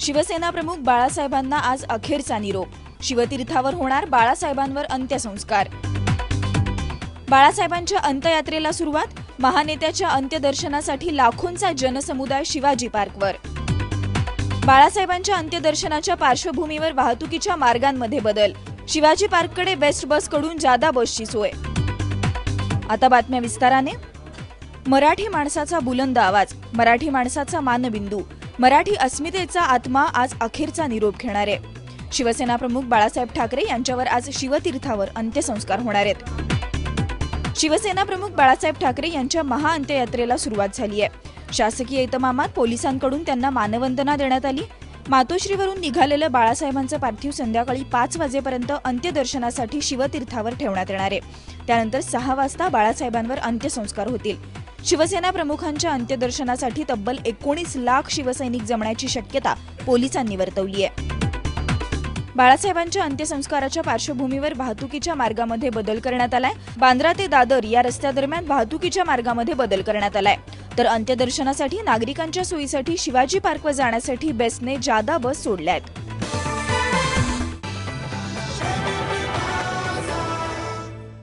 शिवसेना प्रमुख बाळासाहेबांना आज अखेरचा निरोप. शिवतीर्थावर होणार बाळासाहेबांवर अंत्यसंस्कार. बाळासाहेबांच्या अंत्ययात्रेला सुरुवात महानेत्याच्या अंत्यदर्शनासाठी लाखोंचा जनसमुदाय शिवाजी पार्कवर. बाळासाहेबांच्या अंत्यदर्शनाच्या पार्श्वभूमीवर वाहतुकीच्या मार्गांमध्ये बदल. शिवाजी पार्ककडे वेस्ट बसकडून जादा बसची सोय. आता बातम्या विस्ताराने. मराठी माणसाचा बुलंद आवाज मराठी माणसाचा मानबिंदू. मराठी अस्मितेचा आत्मा आज अखेरचा निरोप घेणार आहे. शिवसेना प्रमुख बाळासाहेब ठाकरे यांच्यावर आज शिवतीर्थावर अंत्यसंस्कार होणार आहेत. शिवसेना प्रमुख बाळासाहेब ठाकरे यांच्या महाअंत्ययात्रेला सुरुवात झाली आहे. शासकीय इतमामात पोलिसांकडून त्यांना मानवंदना देण्यात आली. मातोश्रीवरून निघालेलं बाळासाहेबांचं पार्थिव संध्याकाळी पाच वाजेपर्यंत अंत्यदर्शनासाठी शिवतीर्थावर ठेवण्यात येणार आहे. त्यानंतर सहा वाजता बाळासाहेबांवर अंत्यसंस्कार होतील. शिवसेना प्रमुखांच्या अंत्यदर्शनासाठी तब्बल एकोणीस लाख शिवसैनिक जमण्याची शक्यता पोलिसांनी वर्तवली आहे बाळासाहेबांच्या अंत्यसंस्काराच्या पार्श्वभूमीवर वाहतुकीच्या मार्गामध्ये बदल करण्यात आलाय. बांद्रा ते दादर या रस्त्यादरम्यान वाहतुकीच्या मार्गामध्ये बदल करण्यात आलाय. तर अंत्यदर्शनासाठी नागरिकांच्या सोयीसाठी शिवाजी पार्कवर जाण्यासाठी बेस्टने जादा बस सोडल्या आहेत